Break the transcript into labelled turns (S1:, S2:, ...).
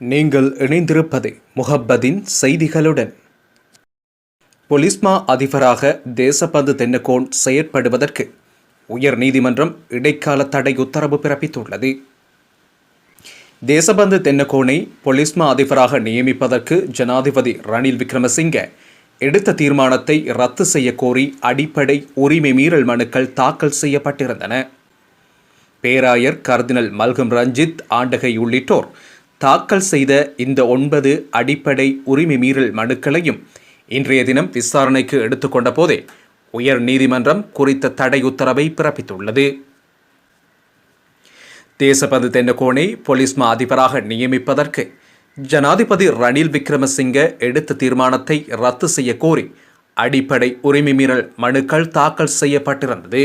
S1: நீங்கள் இணைந்திருப்பது முகப்பதின் செய்திகளுடன். பொலிஸ்மா அதிபராக தேசபந்து தென்னகோன் செயற்படுவதற்கு உயர் நீதிமன்றம் இடைக்கால தடை உத்தரவு பிறப்பித்துள்ளது. தேசபந்து தென்னகோனை பொலிஸ்மா அதிபராக நியமிப்பதற்கு ஜனாதிபதி ரணில் விக்ரமசிங்க எடுத்த தீர்மானத்தை ரத்து செய்ய கோரி அடிப்படை உரிமை மீறல் மனுக்கள் தாக்கல் செய்யப்பட்டிருந்தன. பேராயர் கர்தினல் மல்கம் ரஞ்சித் ஆண்டகை உள்ளிட்டோர் தாக்கல் செய்த இந்த ஒன்பது அடிப்படை உரிமை மீறல் மனுக்களையும் இன்றைய தினம் விசாரணைக்கு எடுத்துக்கொண்ட போதே உயர் நீதிமன்றம் குறித்த தடை உத்தரவை பிறப்பித்துள்ளது. தேசபந்து தென்னகோனை பொலிஸ் மா அதிபராக நியமிப்பதற்கு ஜனாதிபதி ரணில் விக்ரமசிங்க எடுத்த தீர்மானத்தை ரத்து செய்ய கோரி அடிப்படை உரிமை மீறல் மனுக்கள் தாக்கல் செய்யப்பட்டிருந்தது.